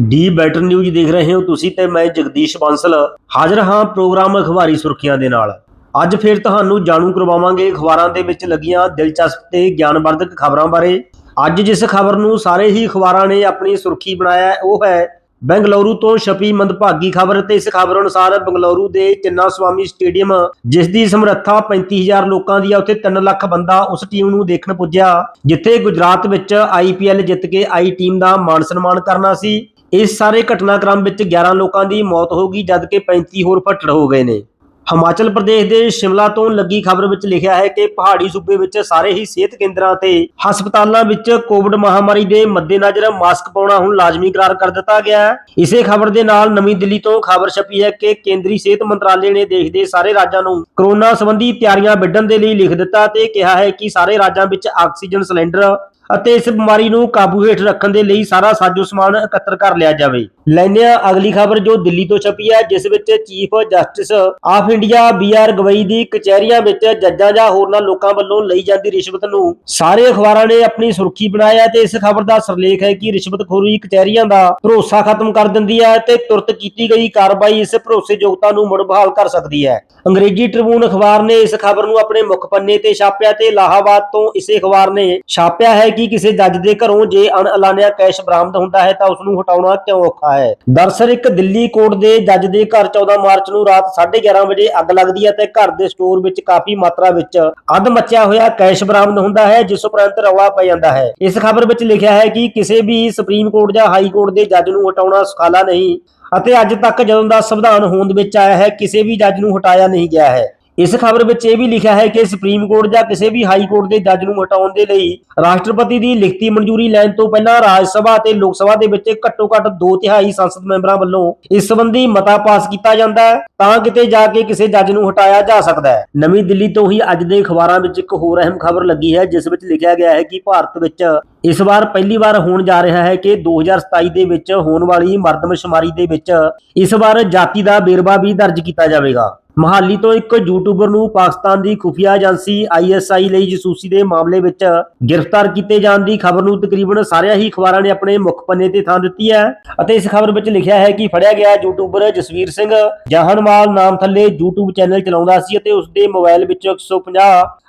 D better news ਦੇਖ ਰਹੇ ਹੋ ਤੁਸੀਂ ਤੇ ਮੈਂ ਜਗਦੀਸ਼ ਬਾਂਸਲ। ਹਾਜ਼ਰ ਹਾਂ ਪ੍ਰੋਗਰਾਮ ਅਖਬਾਰੀ ਸੁਰਖੀਆਂ ਦੇ ਨਾਲ। ਅੱਜ ਫਿਰ ਤੁਹਾਨੂੰ ਜਾਣੂ ਕਰਵਾਵਾਂਗੇ ਅਖਬਾਰਾਂ ਦੇ ਵਿੱਚ ਲੱਗੀਆਂ ਦਿਲਚਸਪ ਤੇ ਗਿਆਨਵਰਧਕ ਖਬਰਾਂ ਬਾਰੇ। ਅੱਜ ਜਿਸ ਖਬਰ ਨੂੰ ਸਾਰੇ ਹੀ ਅਖਬਾਰਾਂ ਨੇ ਆਪਣੀ ਸੁਰਖੀ ਬਣਾਇਆ ਉਹ ਹੈ ਬੈਂਗਲੁਰੂ ਤੋਂ ਛਪੀ ਮੰਦਭਾਗੀ ਖਬਰ ਤੇ ਇਸ ਖਬਰ ਅਨੁਸਾਰ ਬੰਗਲੌਰੂ ਦੇ ਚਿੰਨਾ ਸਵਾਮੀ ਸਟੇਡੀਅਮ, ਜਿਸ ਦੀ ਸਮਰੱਥਾ 35000 ਲੋਕਾਂ ਦੀ ਆ ਉੱਥੇ 3 ਲੱਖ ਬੰਦਾ ਉਸ ਟੀਮ ਨੂੰ ਦੇਖਣ ਪੁੱਜਿਆ, ਜਿੱਥੇ ਗੁਜਰਾਤ ਵਿੱਚ ਆਈਪੀਐਲ ਜਿੱਤ ਕੇ ਆਈ ਟੀਮ ਦਾ ਮਾਣ ਸਨਮਾਨ ਕਰਨਾ ਸੀ। ਇਸ ਸਾਰੇ ਘਟਨਾਕ੍ਰਮ ਵਿੱਚ 11 ਲੋਕਾਂ ਦੀ ਮੌਤ ਹੋ ਗਈ, ਜਦਕਿ 35 ਹੋਰ ਫੱਟੜ ਹੋ ਗਏ ਨੇ। ਹਿਮਾਚਲ ਪ੍ਰਦੇਸ਼ ਦੇ ਸ਼ਿਮਲਾ ਤੋਂ ਲੱਗੀ ਖਬਰ ਵਿੱਚ ਲਿਖਿਆ ਹੈ ਕਿ ਪਹਾੜੀ ਸੂਬੇ ਵਿੱਚ ਸਾਰੇ ਹੀ ਸਿਹਤ ਕੇਂਦਰਾਂ ਤੇ ਹਸਪਤਾਲਾਂ ਵਿੱਚ ਕੋਵਿਡ ਮਹਾਮਾਰੀ ਦੇ ਮੱਦੇਨਜ਼ਰ ਮਾਸਕ ਪਾਉਣਾ ਹੁਣ ਲਾਜ਼ਮੀ ਕਰਾਰ ਕਰ ਦਿੱਤਾ ਗਿਆ ਹੈ। ਇਸੇ ਖਬਰ ਦੇ ਨਾਲ ਨਵੀਂ ਦਿੱਲੀ ਤੋਂ ਖਬਰ ਛਪੀ ਹੈ ਕਿ ਕੇਂਦਰੀ ਸਿਹਤ ਮੰਤਰਾਲੇ ਨੇ ਦੇਸ਼ ਦੇ ਸਾਰੇ ਰਾਜਾਂ ਨੂੰ ਕਰੋਨਾ ਸੰਬੰਧੀ ਤਿਆਰੀਆਂ ਵਿੱਢਣ ਦੇ ਲਈ ਲਿਖ ਦਿੱਤਾ ਤੇ ਕਿਹਾ ਹੈ ਕਿ ਸਾਰੇ ਰਾਜਾਂ ਵਿੱਚ ਆਕਸੀਜਨ ਸਿਲੰਡਰ ਅਤੇ ਇਸ ਬਿਮਾਰੀ ਨੂੰ ਕਾਬੂ ਹੇਠ ਰੱਖਣ ਦੇ ਲਈ ਸਾਰਾ ਸਾਜੋ ਸਮਾਨ ਇਕੱਤਰ ਕਰ ਲਿਆ ਜਾਵੇ। ਲੈਂਦੇ ਹਾਂ ਅਗਲੀ ਖਬਰ ਜੋ ਦਿੱਲੀ ਤੋਂ ਛਪੀ ਹੈ, ਜਿਸ ਵਿੱਚ chief justice of India B R Gavai ਦੀ ਕਚਹਿਰੀਆਂ ਵਿੱਚ ਜੱਜਾਂ ਜਾਂ ਹੋਰਨਾਂ ਲੋਕਾਂ ਵੱਲੋਂ ਲਈ ਜਾਂਦੀ ਰਿਸ਼ਵਤ ਨੂੰ ਸਾਰੇ ਅਖਬਾਰਾਂ ਨੇ ਆਪਣੀ ਸੁਰਖੀ ਬਣਾਇਆ ਤੇ ਇਸ ਖਬਰ ਦਾ ਸਰਲੇਖ ਹੈ ਕਿ ਰਿਸ਼ਵਤਖੋਰੀ ਕਚਹਿਰੀਆਂ ਦਾ ਭਰੋਸਾ ਖਤਮ ਕਰ ਦਿੰਦੀ ਹੈ ਤੇ ਤੁਰਤ ਕੀਤੀ ਗਈ ਕਾਰਵਾਈ ਇਸ ਭਰੋਸੇਯੋਗਤਾ ਨੂੰ ਮੁੜ ਬਹਾਲ ਕਰ ਸਕਦੀ ਹੈ। ਅੰਗਰੇਜ਼ੀ ਟ੍ਰਿਬਿਊਨ ਅਖਬਾਰ ਨੇ ਇਸ ਖਬਰ ਨੂੰ ਆਪਣੇ ਮੁੱਖ ਪੰਨੇ ਤੇ ਛਾਪਿਆ ਤੇ ਇਲਾਹਾਬਾਦ ਤੋਂ ਇਸੇ ਅਖਬਾਰ ਨੇ ਛਾਪਿਆ ਹੈ ਕਿ ਕਿਸੇ ਜੱਜ ਦੇ ਘਰੋਂ ਜੇ ਅਣਐਲਾਨਿਆ ਕੈਸ਼ ਬਰਾਮਦ ਹੁੰਦਾ ਹੈ ਤਾਂ ਉਸ ਨੂੰ ਹਟਾਉਣਾ ਕਿਉਂ ਔਖਾ ਹੈ? ਦਰਸਲ ਇੱਕ ਦਿੱਲੀ ਕੋਰਟ ਦੇ ਜੱਜ ਦੇ ਘਰ 14 ਮਾਰਚ ਨੂੰ ਰਾਤ 11:30 ਵਜੇ ਅੱਗ ਲੱਗਦੀ ਹੈ ਤੇ ਘਰ ਦੇ ਸਟੋਰ ਵਿੱਚ ਕਾਫੀ ਮਾਤਰਾ ਵਿੱਚ ਅੱਧ ਮੱਚਿਆ ਹੋਇਆ ਕੈਸ਼ ਬਰਾਮਦ ਹੁੰਦਾ ਹੈ, ਜਿਸ ਉਪਰੰਤ ਰੌਲਾ ਪੈ ਜਾਂਦਾ ਹੈ। ਇਸ ਖਬਰ ਵਿੱਚ ਲਿਖਿਆ ਹੈ ਕਿ ਕਿਸੇ ਵੀ ਸੁਪਰੀਮ ਕੋਰਟ ਜਾਂ ਹਾਈ ਕੋਰਟ ਦੇ ਜੱਜ ਨੂੰ ਹਟਾਉਣਾ ਸੁਖਾਲਾ ਨਹੀਂ ਅਤੇ ਅੱਜ ਤੱਕ ਜਦੋਂ ਦਾ ਸੰਵਿਧਾਨ ਹੋਂਦ ਵਿੱਚ ਆਇਆ ਹੈ, ਕਿਸੇ ਵੀ ਜੱਜ ਨੂੰ ਹਟਾਇਆ ਨਹੀਂ ਗਿਆ ਹੈ। ਇਸ ਖਬਰ ਵਿੱਚ ਇਹ ਵੀ ਲਿਖਿਆ ਹੈ ਕਿ ਸੁਪਰੀਮ ਕੋਰਟ ਜਾਂ ਕਿਸੇ ਵੀ ਹਾਈ ਕੋਰਟ ਦੇ ਜੱਜ ਨੂੰ ਹਟਾਉਣ ਦੇ ਲਈ ਰਾਸ਼ਟਰਪਤੀ ਦੀ ਲਿਖਤੀ ਮਨਜ਼ੂਰੀ ਲੈਣ ਤੋਂ ਪਹਿਲਾਂ ਰਾਜ ਸਭਾ ਅਤੇ ਲੋਕ ਸਭਾ ਦੇ ਵਿੱਚ ਘੱਟੋ-ਘੱਟ 2 ਤਿਹਾਈ ਸੰਸਦ ਮੈਂਬਰਾਂ ਵੱਲੋਂ ਇਸ ਸੰਬੰਧੀ ਮਤਾ ਪਾਸ ਕੀਤਾ ਜਾਂਦਾ ਹੈ, ਤਾਂ ਕਿਤੇ ਜਾ ਕੇ ਕਿਸੇ ਜੱਜ ਨੂੰ ਹਟਾਇਆ ਜਾ ਸਕਦਾ ਹੈ। ਨਵੀਂ ਦਿੱਲੀ ਤੋਂ ਹੀ ਅੱਜ ਦੇ ਅਖਬਾਰਾਂ ਵਿੱਚ ਇੱਕ ਹੋਰ ਅਹਿਮ ਖਬਰ ਲੱਗੀ ਹੈ, ਜਿਸ ਵਿੱਚ ਲਿਖਿਆ ਗਿਆ ਹੈ ਕਿ ਭਾਰਤ ਵਿੱਚ ਇਸ ਵਾਰ ਪਹਿਲੀ ਵਾਰ ਹੋਣ ਜਾ ਰਿਹਾ ਹੈ ਕਿ 2027 ਦੇ ਵਿੱਚ ਹੋਣ ਵਾਲੀ ਮਰਦਮਸ਼ੁਮਾਰੀ ਦੇ ਵਿੱਚ ਇਸ ਵਾਰ ਜਾਤੀ ਦਾ ਵੇਰਵਾ ਵੀ ਦਰਜ ਕੀਤਾ ਜਾਵੇਗਾ। ਮਹਾਲੀ ਤੋਂ ਇੱਕ ਯੂਟਿਊਬਰ ਨੂੰ ਪਾਕਿਸਤਾਨ ਦੀ ਖੁਫੀਆ ਏਜੰਸੀ ਆਈਐਸਆਈ ਲਈ ਜਸੂਸੀ ਦੇ ਮਾਮਲੇ ਵਿੱਚ ਗ੍ਰਿਫਤਾਰ ਕੀਤੇ ਜਾਣ ਦੀ ਖਬਰ ਨੂੰ ਤਕਰੀਬਨ ਸਾਰਿਆਂ ਹੀ ਅਖਬਾਰਾਂ ਨੇ ਆਪਣੇ ਮੁੱਖ ਪੰਨੇ ਤੇ ਥਾਂ ਦਿੱਤੀ ਹੈ ਅਤੇ ਇਸ ਖਬਰ ਵਿੱਚ ਲਿਖਿਆ ਹੈ ਕਿ ਫੜਿਆ ਗਿਆ ਯੂਟਿਊਬਰ ਜਸਵੀਰ ਸਿੰਘ ਜਹਾਨਵਾਲ ਨਾਮ ਥੱਲੇ YouTube ਚੈਨਲ ਚਲਾਉਂਦਾ ਸੀ ਅਤੇ ਉਸ ਦੇ ਮੋਬਾਈਲ ਵਿੱਚੋਂ 150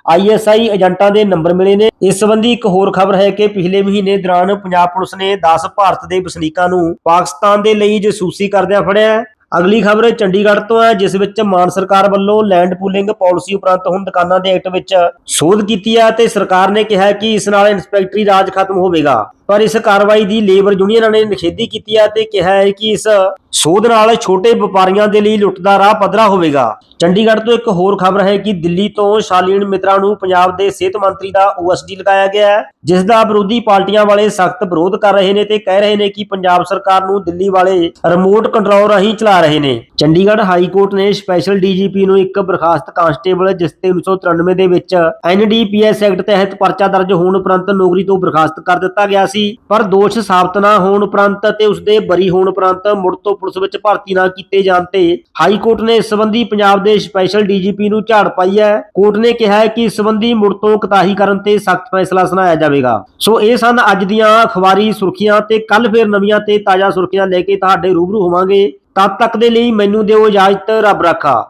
ਆਈਐਸਆਈ ਏਜੰਟਾਂ ਦੇ ਨੰਬਰ ਮਿਲੇ ਨੇ। ਇਸ ਸੰਬੰਧੀ ਇੱਕ ਹੋਰ ਖਬਰ ਹੈ ਕਿ ਪਿਛਲੇ ਮਹੀਨੇ ਦੌਰਾਨ ਪੰਜਾਬ ਪੁਲਿਸ ਨੇ 10 ਭਾਰਤ ਦੇ ਵਸਨੀਕਾਂ ਨੂੰ ਪਾਕਿਸਤਾਨ ਦੇ ਲਈ ਜਸੂਸੀ ਕਰਦਿਆਂ ਫੜਿਆ ਅਗਲੀ ਖਬਰ ਚੰਡੀਗੜ੍ਹ ਤੋਂ ਹੈ, ਜਿਸ ਵਿੱਚ ਮਾਨ ਸਰਕਾਰ ਵੱਲੋਂ ਲੈਂਡ ਪੂਲਿੰਗ ਪਾਲਿਸੀ ਉਪਰੰਤ ਹੁਣ ਦੁਕਾਨਾਂ ਦੇ ਐਕਟ ਵਿੱਚ ਸੋਧ ਕੀਤੀ ਹੈ ਤੇ ਸਰਕਾਰ ਨੇ ਕਿਹਾ ਕਿ ਇਸ ਨਾਲ ਇਨਸਪੈਕਟਰੀ ਰਾਜ ਖਤਮ ਹੋਵੇਗਾ। ਪਰ ਇਸ ਕਾਰਵਾਈ ਦੀ ਲੇਬਰ ਯੂਨੀਅਨਾਂ ਨੇ ਨਿਖੇਧੀ ਕੀਤੀ ਹੈ ਤੇ ਕਿਹਾ ਹੈ ਕਿ ਇਸ ਸੋਧ ਨਾਲ ਛੋਟੇ ਵਪਾਰੀਆਂ ਦੇ ਲਈ ਲੁੱਟ ਦਾ ਰਾਹ ਪੱਧਰਾ ਹੋਵੇਗਾ। ਚੰਡੀਗੜ੍ਹ ਤੋਂ ਇੱਕ ਹੋਰ ਖਬਰ ਹੈ ਕਿ ਦਿੱਲੀ ਤੋਂ ਸ਼ਾਲੀਨ ਮਿਤਰਾ ਨੂੰ ਪੰਜਾਬ ਦੇ ਸਿਹਤ ਮੰਤਰੀ ਦਾ ਓਐਸਡੀ ਲਗਾਇਆ ਗਿਆ ਹੈ, ਜਿਸ ਦਾ ਵਿਰੋਧੀ ਪਾਰਟੀਆਂ ਵਾਲੇ ਸਖਤ ਵਿਰੋਧ ਕਰ ਰਹੇ ਨੇ ਤੇ ਕਹਿ ਰਹੇ ਨੇ ਕਿ ਪੰਜਾਬ ਸਰਕਾਰ ਨੂੰ ਦਿੱਲੀ ਵਾਲੇ ਰਿਮੋਟ ਕੰਟਰੋਲ ਰਾਹੀਂ ਚਲਾ ਰਹੇ ਨੇ। ਚੰਡੀਗੜ੍ਹ ਹਾਈ ਕੋਰਟ ਨੇ ਸਪੈਸ਼ਲ ਡੀਜੀਪੀ ਨੂੰ ਇੱਕ ਬਰਖਾਸਤ ਕਾਂਸਟੇਬਲ ਜਿਸ ਤੇ 1993 ਦੇ ਵਿੱਚ ਐਨਡੀਪੀਐਸ ਐਕਟ ਤਹਿਤ ਪਰਚਾ ਦਰਜ ਹੋਣ ਉਪਰੰਤ ਨੌਕਰੀ ਤੋਂ ਬਰਖਾਸਤ ਕਰ ਦਿੱਤਾ ਗਿਆ ਸੀ। ਪਰ ਦੋਸ਼ ਸਾਬਤ ਨਾ ਹੋਣ ਉਪਰੰਤ ਅਤੇ ਉਸ ਦੇ ਬਰੀ ਹੋਣ ਉਪਰੰਤ ਮੁੜ ਤੋਂ ਪੁਲਿਸ ਵਿੱਚ ਭਰਤੀ ਨਾ ਕੀਤੇ ਜਾਣ ਤੇ ਹਾਈ ਕੋਰਟ ਨੇ ਇਸ ਸੰਬੰਧੀ ਪੰਜਾਬ ਦੇ ਸਪੈਸ਼ਲ ਡੀਜੀਪੀ ਨੂੰ ਝਾੜ ਪਾਈ ਹੈ। ਕੋਰਟ ਨੇ ਕਿਹਾ ਹੈ ਕਿ ਇਸ ਸੰਬੰਧੀ ਮੁੜ ਤੋਂ ਕਤਾਹੀ ਕਰਨ ਤੇ ਸਖਤ ਫੈਸਲਾ ਸੁਣਾਇਆ ਜਾਵੇਗਾ। ਸੋ ਇਹ ਸਨ ਅੱਜ ਦੀਆਂ ਅਖਬਾਰੀ ਸੁਰਖੀਆਂ ਤੇ ਕੱਲ ਫੇਰ ਨਵੀਆਂ ਤੇ ਤਾਜ਼ਾ ਸੁਰਖੀਆਂ ਲੈ ਕੇ ਤੁਹਾਡੇ ਰੂਬਰੂ ਹੋਵਾਂਗੇ। ਤਦ ਤੱਕ ਦੇ ਲਈ ਮੈਨੂੰ ਦਿਓ ਇਜਾਜ਼ਤ ਰੱਬ ਰਾਖਾ।